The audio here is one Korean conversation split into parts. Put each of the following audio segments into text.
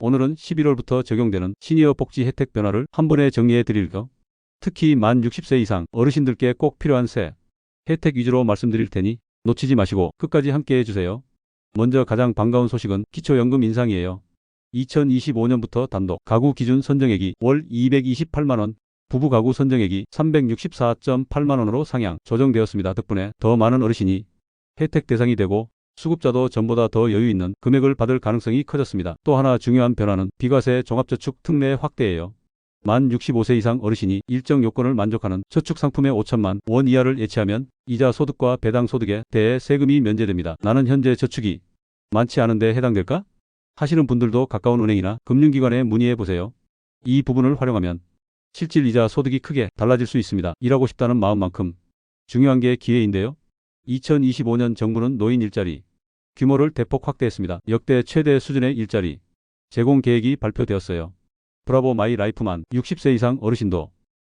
오늘은 11월부터 적용되는 시니어 복지 혜택 변화를 한 번에 정리해 드릴 거. 특히 만 60세 이상 어르신들께 꼭 필요한 새 혜택 위주로 말씀드릴 테니 놓치지 마시고 끝까지 함께 해주세요. 먼저 가장 반가운 소식은 기초연금 인상이에요. 2025년부터 단독 가구 기준 선정액이 월 228만원, 부부 가구 선정액이 364.8만원으로 상향 조정되었습니다. 덕분에 더 많은 어르신이 혜택 대상이 되고 수급자도 전보다 더 여유 있는 금액을 받을 가능성이 커졌습니다. 또 하나 중요한 변화는 비과세 종합저축 특례 확대예요. 만 65세 이상 어르신이 일정 요건을 만족하는 저축 상품의 5천만 원 이하를 예치하면 이자 소득과 배당 소득에 대해 세금이 면제됩니다. 나는 현재 저축이 많지 않은데 해당될까? 하시는 분들도 가까운 은행이나 금융기관에 문의해 보세요. 이 부분을 활용하면 실질 이자 소득이 크게 달라질 수 있습니다. 일하고 싶다는 마음만큼 중요한 게 기회인데요. 2025년 정부는 노인 일자리 규모를 대폭 확대했습니다. 역대 최대 수준의 일자리 제공 계획이 발표되었어요. 브라보 마이 라이프만 60세 이상 어르신도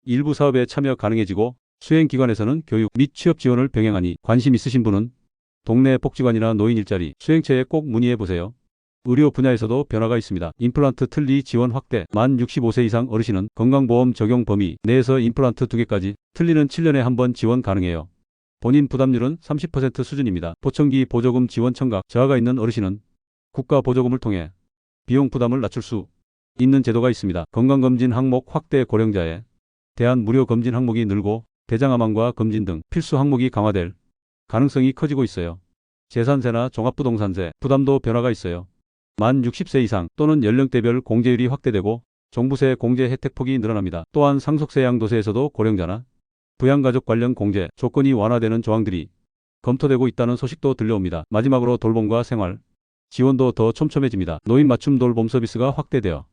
일부 사업에 참여 가능해지고 수행기관에서는 교육 및 취업 지원을 병행하니 관심 있으신 분은 동네 복지관이나 노인 일자리 수행처에 꼭 문의해 보세요. 의료 분야에서도 변화가 있습니다. 임플란트 틀니 지원 확대 만 65세 이상 어르신은 건강보험 적용 범위 내에서 임플란트 2개까지 틀니는 7년에 한 번 지원 가능해요. 본인 부담률은 30% 수준입니다. 보청기 보조금 지원 청각 저하가 있는 어르신은 국가 보조금을 통해 비용 부담을 낮출 수 있는 제도가 있습니다. 건강검진 항목 확대 고령자에 대한 무료 검진 항목이 늘고 대장암암과 검진 등 필수 항목이 강화될 가능성이 커지고 있어요. 재산세나 종합부동산세 부담도 변화가 있어요. 만 60세 이상 또는 연령대별 공제율이 확대되고 종부세 공제 혜택 폭이 늘어납니다. 또한 상속세 양도세에서도 고령자나 부양가족 관련 공제 조건이 완화되는 조항들이 검토되고 있다는 소식도 들려옵니다. 마지막으로 돌봄과 생활 지원도 더 촘촘해집니다. 노인 맞춤 돌봄 서비스가 확대되어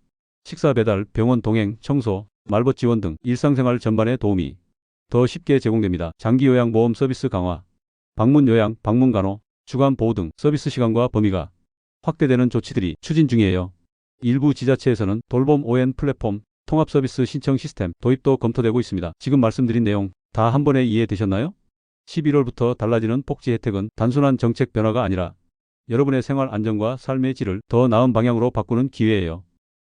식사 배달, 병원 동행, 청소, 말벗 지원 등 일상생활 전반에 도움이 더 쉽게 제공됩니다. 장기 요양 보험 서비스 강화, 방문 요양, 방문 간호, 주간 보호 등 서비스 시간과 범위가 확대되는 조치들이 추진 중이에요. 일부 지자체에서는 돌봄 ON 플랫폼 통합 서비스 신청 시스템 도입도 검토되고 있습니다. 지금 말씀드린 내용 다 한 번에 이해되셨나요? 11월부터 달라지는 복지 혜택은 단순한 정책 변화가 아니라 여러분의 생활 안정과 삶의 질을 더 나은 방향으로 바꾸는 기회예요.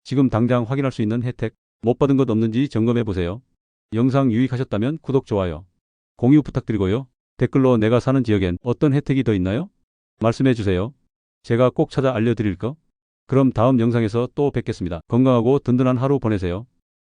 지금 당장 확인할 수 있는 혜택 못 받은 것 없는지 점검해 보세요. 영상 유익하셨다면 구독, 좋아요, 공유 부탁드리고요. 댓글로 내가 사는 지역엔 어떤 혜택이 더 있나요? 말씀해 주세요. 제가 꼭 찾아 알려드릴 거. 그럼 다음 영상에서 또 뵙겠습니다. 건강하고 든든한 하루 보내세요.